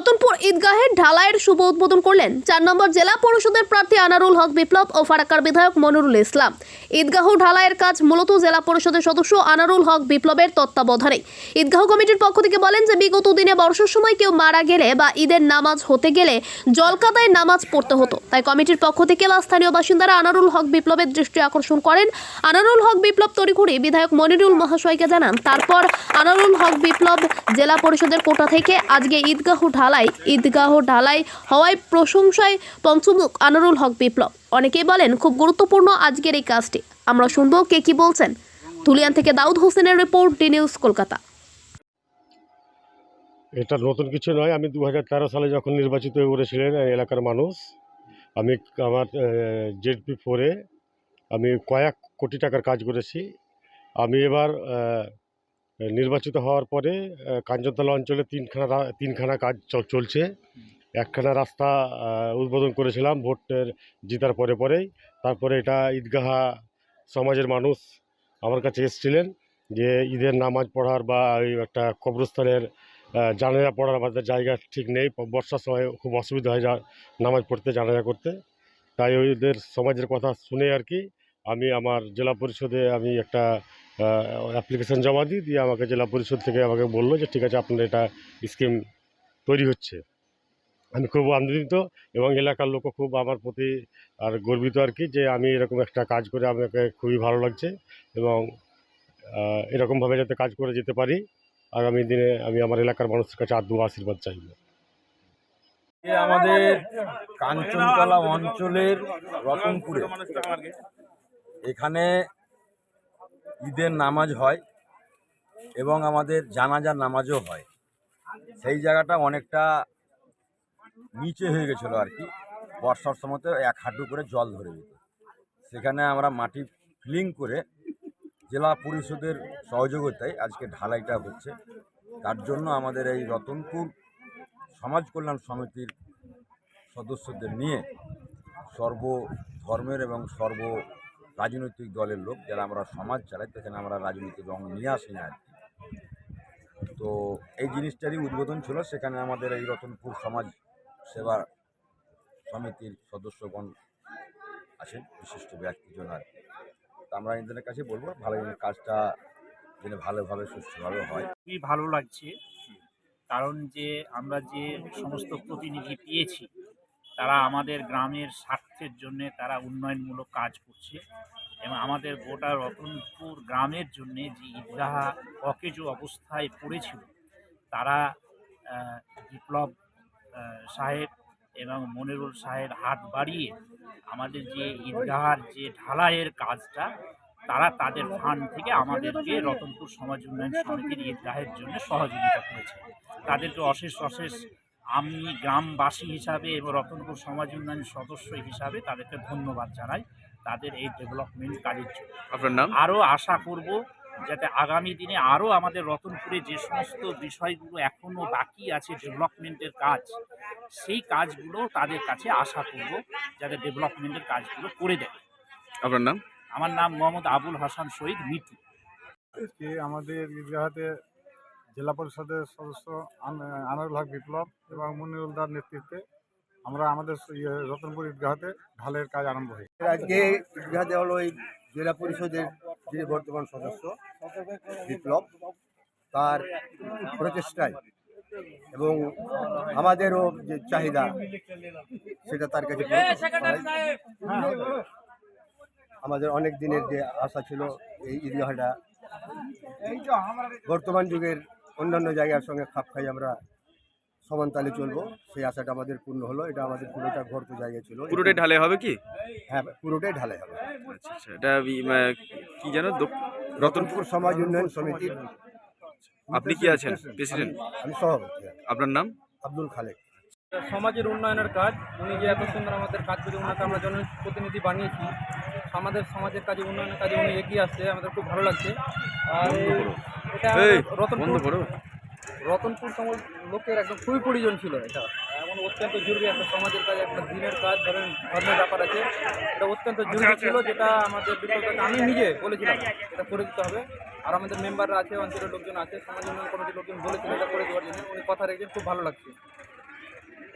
রতনপুর ঈদগাহের ঢালাইয়ের শুভ উদ্বোধন করলেন চার নম্বর জেলা পরিষদের প্রার্থী আনারুল হক বিপ্লব ও ফারাক্কার বিধায়ক মনিরুল ইসলাম। ঈদগাহ ঢালাইয়ের কাজ মূলত জেলা পরিষদের সদস্য আনারুল হক বিপ্লবের তত্ত্বাবধানে। ঈদগাহ কমিটির পক্ষ থেকে বলেন যে, বিগত দিনে বর্ষার সময় কেউ মারা গেলে বা ঈদের নামাজ হতে গেলে জলকাতায় নামাজ পড়তে হতো। তাই কমিটির পক্ষ থেকে বা স্থানীয় বাসিন্দারা আনারুল হক বিপ্লবের দৃষ্টি আকর্ষণ করেন। আনারুল হক বিপ্লব তড়িঘড়ি বিধায়ক মনিরুল মহাশয়কে জানান, তারপর আনারুল হক বিপ্লব জেলা পরিষদের কোটা থেকে আজকে ঈদগাহ ঢালাই, ঈদগাহ ঢালাই হওয়ায় প্রশংসায় পঞ্চমুখ আনারুল হক বিপ্লব। অনেকেই বলেন, খুব গুরুত্বপূর্ণ আজকের এই কাজটি। আমরা শুনব কে কি বলছেন। তুলিয়ান থেকে দাউদ হোসেনের রিপোর্ট, ডি নিউজ কলকাতা। এটা নতুন কিছু নয়। আমি দু হাজার তেরো সালে যখন নির্বাচিত হয়ে করেছিলেন এলাকার মানুষ, আমি আমার জেডপি ফোরে আমি কয়েক কোটি টাকার কাজ করেছি। আমি এবার নির্বাচিত হওয়ার পরে কাঞ্চনতলা অঞ্চলে তিনখানা তিনখানা কাজ চলছে। একখানা রাস্তা উদ্বোধন করেছিলাম ভোটের জিতার পরে পরেই। তারপরে এটা ঈদগাহা সমাজের মানুষ আমার কাছে এসেছিলেন যে, ঈদের নামাজ পড়ার বা ওই একটা কবরস্থানের জানাজা পড়ার আমাদের জায়গা ঠিক নেই। বর্ষার সময় খুব অসুবিধা হয় নামাজ পড়তে, জানাজা করতে। তাই ওইদের সমাজের কথা শুনে আর কি আমি আমার জেলা পরিষদে আমি একটা অ্যাপ্লিকেশন জমা দিই দিয়ে আমাকে জেলা পরিষদ থেকে আমাকে বলল যে, ঠিক আছে আপনার এটা স্কিম তৈরি হচ্ছে। আমি খুব আনন্দিত এবং এলাকার লোকও খুব আমার প্রতি আর গর্বিত আর কি যে, আমি এরকম একটা কাজ করে আমাকে খুবই ভালো লাগছে এবং এরকমভাবে যাতে কাজ করে যেতে পারি, আগামী দিনে আমি আমার এলাকার মানুষের কাছে আদৌ আশীর্বাদ চাইব। আমাদের কাঞ্চনতলা অঞ্চলের রতনপুরে, এখানে ঈদের নামাজ হয় এবং আমাদের জানাজার নামাজও হয়। সেই জায়গাটা অনেকটা নিচে হয়ে গেছিল আর কি। বর্ষার সময়তে এক হাঁটু করে জল ধরে যেত। সেখানে আমরা মাটি ফিলিং করে জেলা পরিষদের সহযোগিতায় আজকে ঢালাইটা হচ্ছে। তার জন্য আমাদের এই রতনপুর সমাজ কল্যাণ সমিতির সদস্যদের নিয়ে সর্ব ধর্মের এবং সর্ব রাজনৈতিক দলের লোক যারা আমরা সমাজ চালাই সেখানে আমরা রাজনৈতিক রং নিয়ে আসি না আর কি। তো এই জিনিসটারই উদ্বোধন ছিল, সেখানে আমাদের এই রতনপুর সমাজ সেবা সমিতির সদস্যগণ আছেন বিশিষ্ট ব্যক্তিজন আর কি। আমরা এদের কাছে বলব, ভালো কাজটা যেন ভালোভাবে সুস্থভাবে হয়। খুবই ভালো লাগছে, কারণ যে আমরা যে সমস্ত প্রতিনিধি পেয়েছি তারা আমাদের গ্রামের স্বার্থের জন্য তারা উন্নয়নমূলক কাজ করছে এবং আমাদের গোটা রতনপুর গ্রামের জন্য যে ঈদগাহা অকেজ অবস্থায় পড়েছিল, তারা বিপ্লব সাহেব এবং মনিরুল সাহেব হাত বাড়িয়ে আমাদের যে ঈদগাহার যে ঢালাইয়ের কাজটা, তারা তাদের ফান্ড থেকে আমাদেরকে রতনপুর সমাজ উন্নয়ন সমিতির ঈদগাহের জন্য সহযোগিতা করেছে। তাদেরকে অশেষ অশেষ আমি গ্রামবাসী হিসাবে এবং রতনপুর সমাজ উন্নয়ন সদস্য হিসাবে তাদেরকে ধন্যবাদ জানাই তাদের এই ডেভেলপমেন্ট কাজের জন্য। আপনার নাম? আরও আশা করব যাতে আগামী দিনে আরও আমাদের রতনপুরে যে সমস্ত বিষয়গুলো এখনও বাকি আছে ডেভেলপমেন্টের কাজ সেই কাজগুলো তাদের কাছে আশা করব যাতে ডেভেলপমেন্টের কাজগুলো করে দেয়। আপনার নাম? আমার নাম মোহাম্মদ আবুল হাসান শহীদ মিটু আমাদের ঈদগাহাতে জেলা পরিষদের সদস্য আন- আনারুল হক বিপ্লব এবং মনিরুল দার নেতৃত্বে আমরা আমাদের ইয়ে রতনপুর ঈদগাহাতে ঢালের কাজ আরম্ভ হয়েছে। আজকে ঈদগাহ হলো এই জেলা পরিষদের যিনি বর্তমান সদস্য বিপ্লব তার প্রচেষ্টায় এবং আমাদেরও যে চাহিদা সেটা তার কাছে পূরণ আমাদের অনেক দিনের যে আশা ছিল এই ঈদগাহটা বর্তমান যুগের অন্যান্য জায়গার সঙ্গে খাপ খাই আমরা সমান তালে চলবো। সেই আশাটা আমাদের পূর্ণ হলো। এটা আমাদের পুরোটা ঘর্ত জায়গা ছিল। পুরোটাই ঢালে হবে কি? হ্যাঁ পুরোটাই ঢালাই হবে। আচ্ছা আচ্ছা এটা কি যেন রতনপুর সমাজ উন্নয়ন সমিতির আপনি কি আছেন? প্রেসিডেন্ট? আমি সভাপতি। আপনার নাম? আব্দুল খালেক। সমাজের উন্নয়নের কাজ উনি যে এত সুন্দর আমাদের কাজ করে ওনাকে আমরা জনপ্রতিনিধি বানিয়েছি আমাদের সমাজের কাজে উন্নয়নের কাজে উনি এগিয়ে আসছে আমাদের খুব ভালো লাগছে। আর এটা রতনপুর রতনপুর সমাজ লোকের একদম খুবই প্রয়োজন ছিল এটা। এমন অত্যন্ত জরুরি একটা সমাজের কাজ একটা দিনের কাজ ধরেন ধর্মের ব্যাপার আছে। এটা অত্যন্ত জরুরি ছিল যেটা আমাদের বিপ্লবকে আমি নিজে বলেছিলাম এটা করে দিতে হবে। আর আমাদের মেম্বাররা আছে অঞ্চলের লোকজন আছে সমাজ উন্নয়ন কমিটির লোকজন বলেছিল এটা করে দেওয়ার জন্য উনি কথা রেখেছেন খুব ভালো লাগছে।